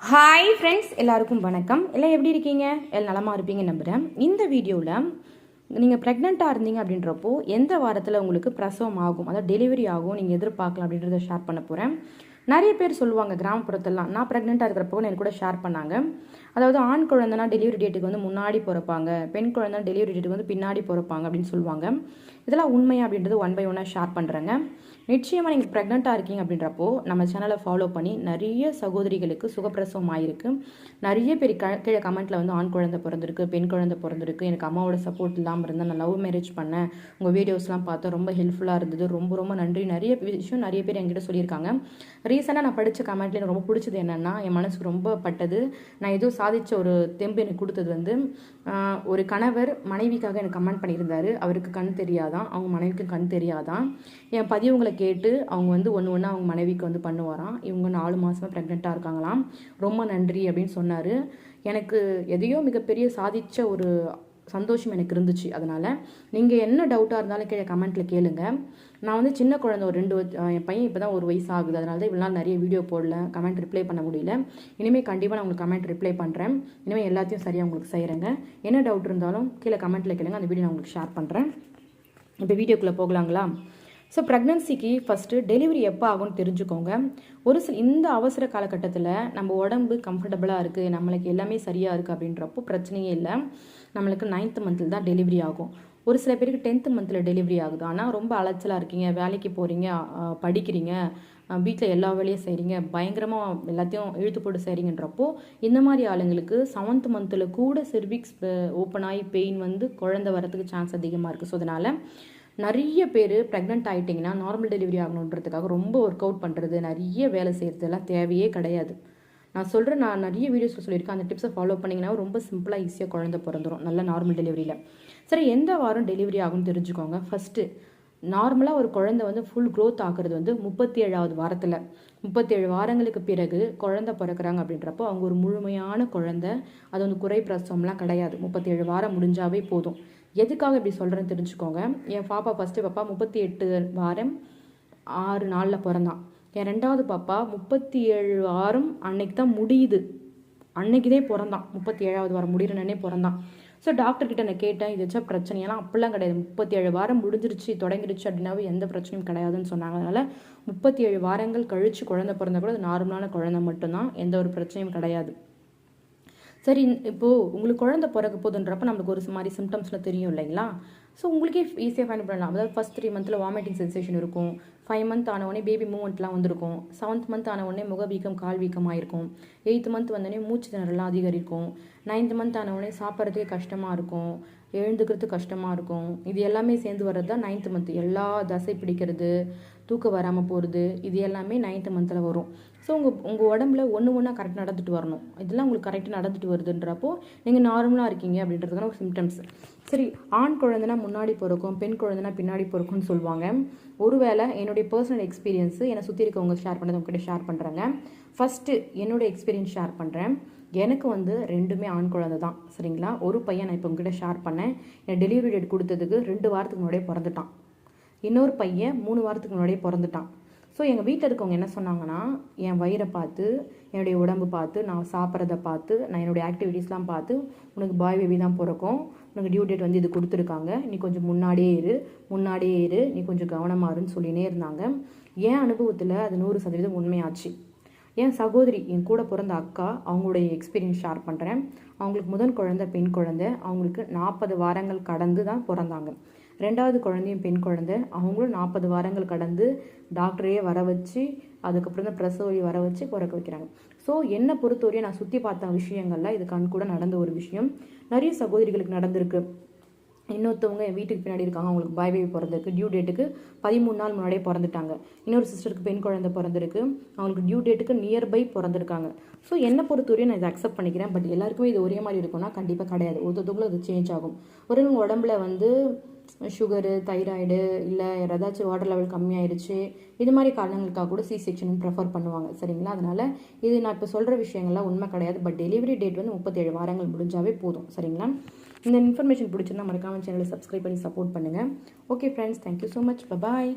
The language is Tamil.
ஹாய் ஃப்ரெண்ட்ஸ் எல்லாருக்கும் வணக்கம். எல்லாம் எப்படி இருக்கீங்க? எல்லாம் நலமாக இருப்பீங்க நம்புகிறேன் இந்த வீடியோவில் நீங்கள் ப்ரெக்னெண்ட்டாக இருந்தீங்க அப்படின்றப்போ எந்த வாரத்தில் உங்களுக்கு பிரசவம் ஆகும்? அதாவது டெலிவரி ஆகும் நீங்கள் எதிர்பார்க்கலாம் அப்படின்றத ஷேர் பண்ண போகிறேன் நிறைய பேர் சொல்லுவாங்க கிராமப்புறத்தெல்லாம் நான் ப்ரெக்னெண்ட்டாக இருக்கிறப்போ என் கூட ஷேர் பண்ணாங்க. அதாவது ஆண் குழந்தைனா டெலிவரி டேட்டுக்கு வந்து முன்னாடி பிறப்பாங்க பெண் குழந்தை டெலிவரி டேட்டுக்கு வந்து பின்னாடி பிறப்பாங்க அப்படின்னு சொல்லுவாங்க. இதெல்லாம் உண்மை அப்படின்றது ஒன் பை ஒன்னாக ஷேர் பண்ணுறேங்க நிச்சயமாக நீங்கள் ப்ரெக்னெண்ட்டாக இருக்கீங்க அப்படின்றப்போ நம்ம சேனலை ஃபாலோ பண்ணி நிறைய சகோதரிகளுக்கு சுகப்பிரசவம் ஆகிருக்கு நிறைய பேர் க கீழே கமெண்ட்டில் வந்து ஆண் குழந்தை பிறந்திருக்கு பெண் குழந்தை பிறந்திருக்கு எனக்கு அம்மாவோட சப்போர்ட் இல்லாமல் இருந்தால் நான் லவ் மேரேஜ் பண்ணேன் உங்கள் வீடியோஸ்லாம் பார்த்தா ரொம்ப ஹெல்ப்ஃபுல்லாக இருந்தது ரொம்ப ரொம்ப நன்றி. நிறைய விஷயம் நிறைய பேர் என்கிட்ட சொல்லியிருக்காங்க. ரீசெண்டாக நான் படித்த கமெண்ட்ல எனக்கு ரொம்ப பிடிச்சது என்னென்னா என் மனசுக்கு ரொம்ப பட்டது. நான் ஏதோ சாதித்த ஒரு தெம்பு எனக்கு கொடுத்தது வந்து ஒரு கணவர் மனைவிக்காக எனக்கு கமெண்ட் பண்ணியிருந்தாரு. அவருக்கு கண் தெரியாதான் அவங்க மனைவிக்கு கண் தெரியாதான். என் பதிவுங்களை கேட்டு அவங்க வந்து ஒன்று ஒன்று அவங்க மனைவிக்கு வந்து பண்ணுவாராம். இவங்க நாலு மாதமாக ப்ரெக்னெண்ட்டாக இருக்காங்களாம். ரொம்ப நன்றி அப்படின்னு சொன்னார். எனக்கு எதையோ மிகப்பெரிய சாதித்த ஒரு சந்தோஷம் எனக்கு இருந்துச்சு அதனால். நீங்கள் என்ன டவுட்டாக இருந்தாலும் கீழே கமெண்ட்டில் கேளுங்க. நான் வந்து சின்ன குழந்தை ஒரு ரெண்டு என் பையன் இப்போ தான் ஒரு வயசு ஆகுது. அதனால தான் இவ்வளோ நிறைய வீடியோ போடல. கமெண்ட் ரிப்ளை பண்ண முடியல. இனிமேல் கண்டிப்பாக நான் உங்களுக்கு கமெண்ட் ரிப்ளை பண்ணுறேன் இனிமேல் எல்லாத்தையும் சரியாக உங்களுக்கு செய்கிறேங்க என்ன டவுட் இருந்தாலும் கீழே கமெண்ட்டில் கேளுங்க. அந்த வீடியோ நான் உங்களுக்கு ஷேர் பண்ணுறேன் இப்போ வீடியோக்குள்ளே போகலாங்களா? ஸோ ப்ரெக்னன்சிக்கு ஃபஸ்ட்டு டெலிவரி எப்போ ஆகும்னு தெரிஞ்சுக்கோங்க. ஒரு சில இந்த அவசர காலகட்டத்தில் நம்ம உடம்பு கம்ஃபர்டபுளாக இருக்குது நம்மளுக்கு எல்லாமே சரியாக இருக்குது அப்படின்றப்போ பிரச்சனையே இல்லை. நம்மளுக்கு நைன்த் மந்தில் தான் டெலிவரி ஆகும். ஒரு சில பேருக்கு டென்த்து மந்தில் டெலிவரி ஆகுது. ஆனால் ரொம்ப அலைச்சலாக இருக்கீங்க வேலைக்கு போகிறீங்க படிக்கிறீங்க வீட்டில் எல்லா வேலையும் செய்கிறீங்க பயங்கரமாக எல்லாத்தையும் இழுத்து போட்டு செய்கிறீங்கன்றப்போ இந்த மாதிரி ஆளுங்களுக்கு செவன்த் மந்தில் கூட செர்விக்ஸ் ஓப்பன் ஆகி பெயின் வந்து குழந்தை வரத்துக்கு சான்ஸ் அதிகமாக இருக்குது ஸோ அதனால் நிறைய பேர் ப்ரெக்னென்ட் ஆகிட்டிங்கன்னா நார்மல் டெலிவரி ஆகணுன்றதுக்காக ரொம்ப ஒர்க் அவுட் பண்ணுறது நிறைய வேலை செய்கிறது எல்லாம் தேவையே கிடையாது. நான் சொல்கிறேன் நான் நிறைய வீடியோஸில் சொல்லியிருக்கேன். அந்த டிப்ஸை ஃபாலோ பண்ணிங்கன்னா ரொம்ப சிம்பிளாக ஈஸியாக குழந்தை பிறந்துரும் நல்ல நார்மல் டெலிவரியில் சரி எந்த வாரம் டெலிவரி ஆகும்னு தெரிஞ்சுக்கோங்க. ஃபஸ்ட்டு நார்மலாக ஒரு குழந்தை வந்து ஃபுல் க்ரோத் ஆகுறது வந்து முப்பத்தி ஏழாவது வாரத்தில். முப்பத்தேழு வாரங்களுக்கு பிறகு குழந்தை பிறக்கிறாங்க அப்படின்றப்போ அவங்க ஒரு முழுமையான குழந்தை. அது வந்து குறை பிரசவம்லாம் கிடையாது. முப்பத்தேழு வாரம் முடிஞ்சாவே போதும். எதுக்காக இப்படி சொல்கிறேன்னு தெரிஞ்சுக்கோங்க. என் பாப்பா ஃபஸ்ட்டு பாப்பா முப்பத்தி எட்டு வாரம் ஆறு நாளில் பிறந்தான் என் ரெண்டாவது பாப்பா முப்பத்தி ஏழு வாரம் அன்னைக்கு தான் முடியுது. அன்னைக்கு தான் பிறந்தான் முப்பத்தி ஏழாவது வாரம் முடிகிறனே பிறந்தான் ஸோ டாக்டர் கிட்ட நான் கேட்டேன் இது வச்சா பிரச்சனையெல்லாம் அப்படிலாம் கிடையாது. முப்பத்தி ஏழு வாரம் முடிஞ்சிருச்சு தொடங்கிடுச்சு அப்படின்னாவே எந்த பிரச்சனையும் கிடையாதுன்னு சொன்னாங்க. அதனால் முப்பத்தி ஏழு வாரங்கள் கழித்து குழந்தை பிறந்த கூட அது நார்மலான குழந்தை மட்டும்தான். எந்த ஒரு பிரச்சனையும் கிடையாது. சரி இப்போது உங்களுக்கு குழந்தை பிறக்க போதுன்றப்ப நம்மளுக்கு ஒரு மாதிரி சிம்டம்ஸ்லாம் தெரியும் இல்லைங்களா? ஸோ உங்களுக்கே ஈஸியாக ஃபைண்ட் பண்ணலாம். அதாவது ஃபஸ்ட் த்ரீ மந்தில் வாமிட்டிங் சென்சேஷன் இருக்கும். ஃபைவ் மந்த் ஆன உடனே பேபி மூவ்மெண்ட்லாம் வந்திருக்கும். செவன்த் மந்த் ஆன உடனே முக வீக்கம் கால் வீக்கமாக இருக்கும் எயித்து மந்த் வந்தோடனே மூச்சு திணறலாம் அதிகரிக்கும். நைன்த் மந்த் ஆன உடனே சாப்பிட்றதுக்கே கஷ்டமாக இருக்கும். எழுந்துக்கிறது கஷ்டமாக இருக்கும். இது எல்லாமே சேர்ந்து வர்றது தான் நைன்த் மந்த் எல்லா தசை பிடிக்கிறது தூக்கம் வராமல் போகிறது இது எல்லாமே நைன்த் மந்தில் வரும். ஸோ உங்கள் உங்கள் உடம்புல ஒன்று ஒன்றா கரெக்ட் நடந்துட்டு வரணும். இதெல்லாம் உங்களுக்கு கரெக்டாக நடந்துட்டு வருதுன்றப்போ நீங்கள் நார்மலாக இருக்கீங்க அப்படின்றதுக்கான ஒரு சிம்டம்ஸ் சரி ஆண் குழந்தைனா முன்னாடி பிறக்கும் பெண் குழந்தைனா பின்னாடி பிறக்கும்னு சொல்லுவாங்க. ஒருவேளை என்னுடைய பர்சனல் எக்ஸ்பீரியன்ஸு என்னை சுற்றி இருக்கவங்க ஷேர் பண்ணது உங்ககிட்ட ஷேர் பண்ணுறாங்க ஃபஸ்ட்டு என்னுடைய எக்ஸ்பீரியன்ஸ் ஷேர் பண்ணுறேன் எனக்கு வந்து ரெண்டுமே ஆண் குழந்தை தான். சரிங்களா? ஒரு பையன் நான் இப்போ உங்ககிட்ட ஷேர் பண்ணேன். என் டெலிவரி டேட் கொடுத்ததுக்கு ரெண்டு வாரத்துக்கு முன்னாடியே பிறந்துட்டான். இன்னொரு பையன் மூணு வாரத்துக்கு முன்னாடியே பிறந்துட்டான். ஸோ எங்கள் வீட்டில் இருக்கவங்க என்ன சொன்னாங்கன்னா என் வயிறை பார்த்து என்னுடைய உடம்பு பார்த்து நான் சாப்பிட்றத பார்த்து நான் என்னுடைய ஆக்டிவிட்டீஸ்லாம் பார்த்து உனக்கு பாய் பேபி தான் பிறக்கும். உனக்கு டியூ டேட் வந்து இது கொடுத்துருக்காங்க. நீ கொஞ்சம் முன்னாடியே இரு. முன்னாடியே இரு. நீ கொஞ்சம் கவனமா இருன்னு சொல்லினே இருந்தாங்க. என் அனுபவத்தில் அது நூறு சதவீதம் உண்மையாச்சு. என் சகோதரி என் கூட பிறந்த அக்கா அவங்களுடைய எக்ஸ்பீரியன்ஸ் ஷேர் பண்ணுறேன் அவங்களுக்கு முதல் குழந்தை பெண் குழந்தை. அவங்களுக்கு நாற்பது வாரங்கள் கடந்து தான் பிறந்தாங்க. ரெண்டாவது குழந்தையும் பெண் குழந்தை. அவங்களும் நாற்பது வாரங்கள் கடந்து டாக்டரையே வர வச்சு அதுக்கப்புறம் தான் பிரசவழி வர வச்சு பிறக்க வைக்கிறாங்க. ஸோ என்னை பொறுத்தவரையும் நான் சுற்றி பார்த்த விஷயங்கள்ல இது கண் கூட நடந்த ஒரு விஷயம். நிறைய சகோதரிகளுக்கு நடந்திருக்கு. இன்னொருத்தவங்க என் வீட்டுக்கு பின்னாடி இருக்காங்க. அவங்களுக்கு பாய் பேபி பிறந்திருக்கு. டியூ டேட்டுக்கு பதிமூணு நாள் முன்னாடியே பிறந்துட்டாங்க. இன்னொரு சிஸ்டருக்கு பெண் குழந்தை பிறந்திருக்கு. அவங்களுக்கு டியூ டேட்டுக்கு நியர்பை பிறந்திருக்காங்க. ஸோ என்னை பொறுத்தவரையும் நான் இதை அக்செப்ட் பண்ணிக்கிறேன். பட் எல்லாருக்குமே இது ஒரே மாதிரி இருக்கும்னா கண்டிப்பாக கிடையாது. ஒருத்தவங்களும் அது சேஞ்ச் ஆகும். ஒரு உடம்புல வந்து சுகரு தைராய்டு இல்லை ஏதாச்சும் வாட்டர் லெவல் கம்மியாயிருச்சு இது மாதிரி காரணங்களுக்காக கூட சி செக்ஷன் ப்ரிஃபர் பண்ணுவாங்க சரிங்களா? அதனால இது நான் இப்போ சொல்கிற விஷயங்கள்லாம் உண்மை கிடையாது பட் டெலிவரி டேட் வந்து முப்பத்தேழு வாரங்கள் முடிஞ்சாவே போதும் சரிங்களா? இந்த இன்ஃபர்மேஷன் பிடிச்சிருந்தா மறக்காமல் சேனலை சப்ஸ்கிரைப் பண்ணி சப்போர்ட் பண்ணுங்கள் okay friends thank you so much bye